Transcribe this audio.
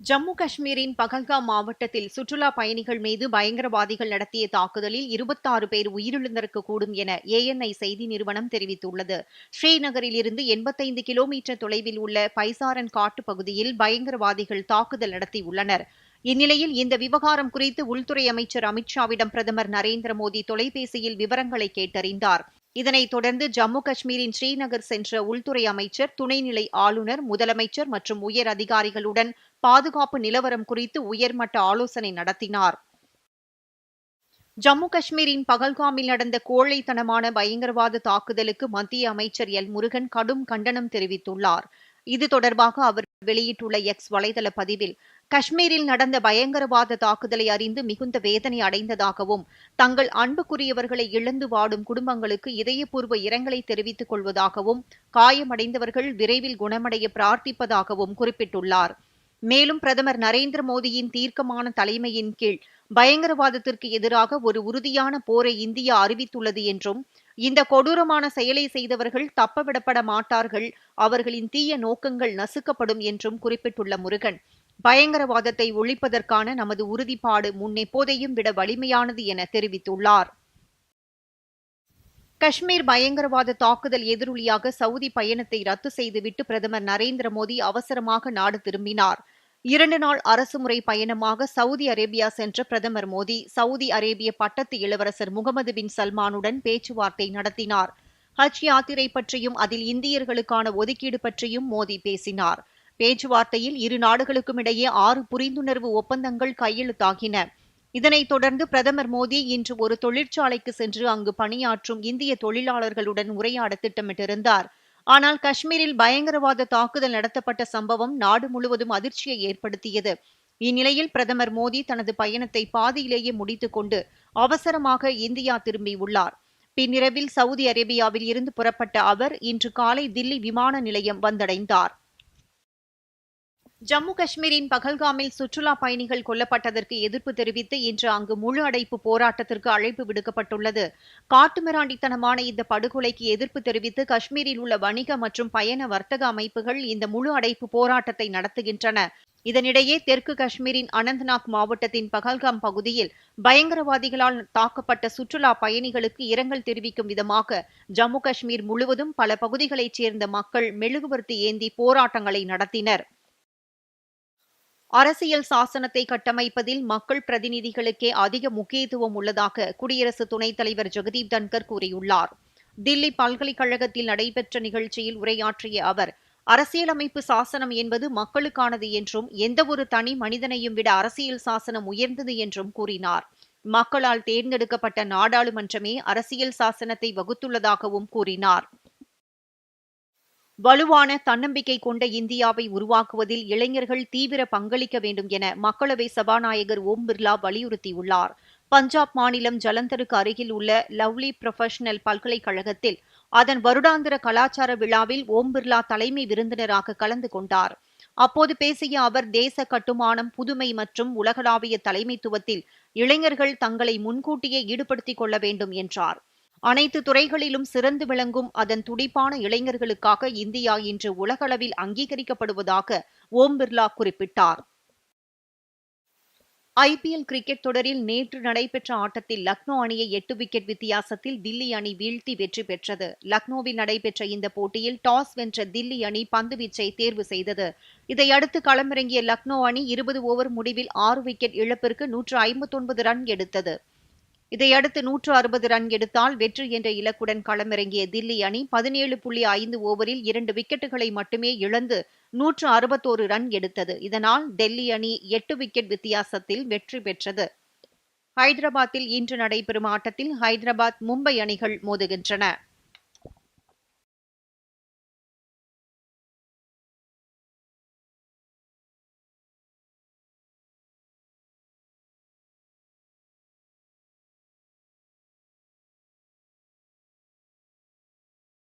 ஜம்மு காஷ்மீரின் பகல்காம் மாவட்டத்தில் சுற்றுலா பயணிகள் மீது பயங்கரவாதிகள் நடத்திய தாக்குதலில் இருபத்தாறு பேர் உயிரிழந்திருக்க கூடும் என ஏஎன்ஐ செய்தி நிறுவனம் தெரிவித்துள்ளது. ஸ்ரீநகரில் இருந்து எண்பத்தைந்து கிலோமீட்டர் தொலைவில் உள்ள பைசாரன் காட்டு பகுதியில் பயங்கரவாதிகள் தாக்குதல் நடத்தியுள்ளனர். இந்நிலையில் இந்த விவகாரம் குறித்து உள்துறை அமைச்சர் அமித்ஷாவிடம் பிரதமர் நரேந்திர மோடி தொலைபேசியில் விவரங்களை கேட்டறிந்தார். இதனைத் தொடர்ந்து ஜம்மு காஷ்மீரின் ஸ்ரீநகர் சென்ற உள்துறை அமைச்சர் துணைநிலை ஆளுநர் முதலமைச்சர் மற்றும் உயர் அதிகாரிகளுடன் பாதுகாப்பு நிலவரம் குறித்து உயர்மட்ட ஆலோசனை நடத்தினார். ஜம்மு காஷ்மீரின் பகல்காமில் நடந்த கோழைத்தனமான பயங்கரவாத தாக்குதலுக்கு மத்திய அமைச்சர் எல். முருகன் கடும் கண்டனம் தெரிவித்துள்ளார். இது தொடர்பாக அவர் வெளியிட்டுள்ள எக்ஸ் வலைதள பதிவில் காஷ்மீரில் நடந்த பயங்கரவாத தாக்குதலை அறிந்து மிகுந்த வேதனை அடைந்ததாகவும் தங்கள் அன்புக்குரியவர்களை இழந்து வாடும் குடும்பங்களுக்கு இதயபூர்வ இரங்கலை தெரிவித்துக் கொள்வதாகவும் காயமடைந்தவர்கள் விரைவில் குணமடைய பிரார்த்திப்பதாகவும் குறிப்பிட்டுள்ளார். மேலும் பிரதமர் நரேந்திர மோடியின் தீர்க்கமான தலைமையின் கீழ் பயங்கரவாதத்திற்கு எதிராக ஒரு உறுதியான போரை இந்தியா அறிவித்துள்ளது என்றும் இந்த கொடூரமான செயலை செய்தவர்கள் தப்பவிடப்பட மாட்டார்கள் அவர்களின் தீய நோக்கங்கள் நசுக்கப்படும் என்றும் குறிப்பிட்டுள்ள முருகன். பயங்கரவாதத்தை ஒழிப்பதற்கான நமது உறுதிப்பாடு முன்னெப்போதையும் விட வலிமையானது என தெரிவித்துள்ளார். காஷ்மீர் பயங்கரவாத தாக்குதல் எதிரொலியாக சவுதி பயணத்தை ரத்து செய்துவிட்டு பிரதமர் நரேந்திர மோடி அவசரமாக நாடு திரும்பினார். இரண்டு நாள் அரசுமுறை பயணமாக சவுதி அரேபியா சென்ற பிரதமர் மோடி சவுதி அரேபிய பட்டத்து இளவரசர் முகமது பின் சல்மானுடன் பேச்சுவார்த்தை நடத்தினார். ஹஜ் யாத்திரை பற்றியும் அதில் இந்தியர்களுக்கான ஒதுக்கீடு பற்றியும் மோடி பேசினார். பேச்சுவார்த்தையில் இரு நாடுகளுக்கும் இடையே ஆறு புரிந்துணர்வு ஒப்பந்தங்கள் கையெழுத்தாகின. இதனைத் தொடர்ந்து பிரதமர் மோடி இன்று ஒரு தொழிற்சாலைக்கு சென்று அங்கு பணியாற்றும் இந்திய தொழிலாளர்களுடன் உரையாட திட்டமிட்டிருந்தார். ஆனால் காஷ்மீரில் பயங்கரவாத தாக்குதல் நடத்தப்பட்ட சம்பவம் நாடு முழுவதும் அதிர்ச்சியை ஏற்படுத்தியது. இந்நிலையில் பிரதமர் மோடி தனது பயணத்தை பாதியிலேயே முடித்துக்கொண்டு அவசரமாக இந்தியா திரும்பியுள்ளார். பின்னிரவில் சவுதி அரேபியாவில் இருந்து புறப்பட்ட அவர் இன்று காலை தில்லி விமான நிலையம் வந்தடைந்தார். ஜம்மு காஷ்மீரின் பகல்காமில் சுற்றுலா பயணிகள் கொல்லப்பட்டதற்கு எதிர்ப்பு தெரிவித்து இன்று அங்கு முழு அடைப்பு போராட்டத்திற்கு அழைப்பு விடுக்கப்பட்டுள்ளது. காட்டுமிராண்டித்தனமான இந்த படுகொலைக்கு எதிர்ப்பு தெரிவித்து காஷ்மீரில் உள்ள வணிக மற்றும் பயண வர்த்தக அமைப்புகள் இந்த முழு அடைப்பு போராட்டத்தை நடத்துகின்றன. இதனிடையே தெற்கு காஷ்மீரின் அனந்த்நாக் மாவட்டத்தின் பகல்காம் பகுதியில் பயங்கரவாதிகளால் தாக்கப்பட்ட சுற்றுலா பயணிகளுக்கு இரங்கல் தெரிவிக்கும் விதமாக ஜம்மு காஷ்மீர் முழுவதும் பல பகுதிகளைச் சேர்ந்த மக்கள் மெழுகுவர்த்தி ஏந்தி போராட்டங்களை நடத்தினர். அரசியல் சாசனத்தை கட்டமைப்பதில் மக்கள் பிரதிநிதிகளுக்கே அதிக முக்கியத்துவம் உள்ளதாக குடியரசு துணைத் தலைவர் ஜெகதீப் தன்கர் கூறியுள்ளார். தில்லி பல்கலைக்கழகத்தில் நடைபெற்ற நிகழ்ச்சியில் உரையாற்றிய அவர் அரசியலமைப்பு சாசனம் என்பது மக்களுக்கானது என்றும் எந்தவொரு தனி மனிதனையும் விட அரசியல் சாசனம் உயர்ந்தது என்றும் கூறினார். மக்களால் தேர்ந்தெடுக்கப்பட்ட நாடாளுமன்றமே அரசியல் சாசனத்தை வகுத்துள்ளதாகவும் கூறினார். வலுவான தன்னம்பிக்கை கொண்ட இந்தியாவை உருவாக்குவதில் இளைஞர்கள் தீவிர பங்களிக்க வேண்டும் என மக்களவை சபாநாயகர் ஓம் பிர்லா வலியுறுத்தியுள்ளார். பஞ்சாப் மாநிலம் ஜலந்தருக்கு அருகில் உள்ள லவ்லி ப்ரொஃபஷனல் பல்கலைக்கழகத்தில் அதன் வருடாந்திர கலாச்சார விழாவில் ஓம் பிர்லா தலைமை விருந்தினராக கலந்து கொண்டார். அப்போது பேசிய அவர் தேச கட்டுமானம் புதுமை மற்றும் உலகளாவிய தலைமைத்துவத்தில் இளைஞர்கள் தங்களை முன்கூட்டியே ஈடுபடுத்திக் கொள்ள வேண்டும் என்றார். அனைத்து துறைகளிலும் சிறந்து விளங்கும் அதன் துடிப்பான இளைஞர்களுக்காக இந்தியா இன்று உலகளவில் அங்கீகரிக்கப்படுவதாக ஓம் பிர்லா குறிப்பிட்டார். ஐபிஎல் கிரிக்கெட் தொடரில் நேற்று நடைபெற்ற ஆட்டத்தில் லக்னோ அணியை எட்டு விக்கெட் வித்தியாசத்தில் தில்லி அணி வீழ்த்தி வெற்றி பெற்றது. லக்னோவில் நடைபெற்ற இந்த போட்டியில் டாஸ் வென்ற தில்லி அணி பந்துவீச்சை தேர்வு செய்தது. இதையடுத்து களமிறங்கிய லக்னோ அணி இருபது ஓவர் முடிவில் ஆறு விக்கெட் இழப்பிற்கு நூற்று ஐம்பத்தொன்பது ரன் எடுத்தது. இதையடுத்து நூற்று அறுபது ரன் எடுத்தால் வெற்றி என்ற இலக்குடன் களமிறங்கிய தில்லி அணி பதினேழு புள்ளி ஐந்து ஓவரில் இரண்டு விக்கெட்டுகளை மட்டுமே இழந்து நூற்று அறுபத்தோரு ரன் எடுத்தது. இதனால் டெல்லி அணி எட்டு விக்கெட் வித்தியாசத்தில் வெற்றி பெற்றது. ஹைதராபாத்தில் இன்று நடைபெறும் ஆட்டத்தில் ஹைதராபாத் மும்பை அணிகள் மோதுகின்றன.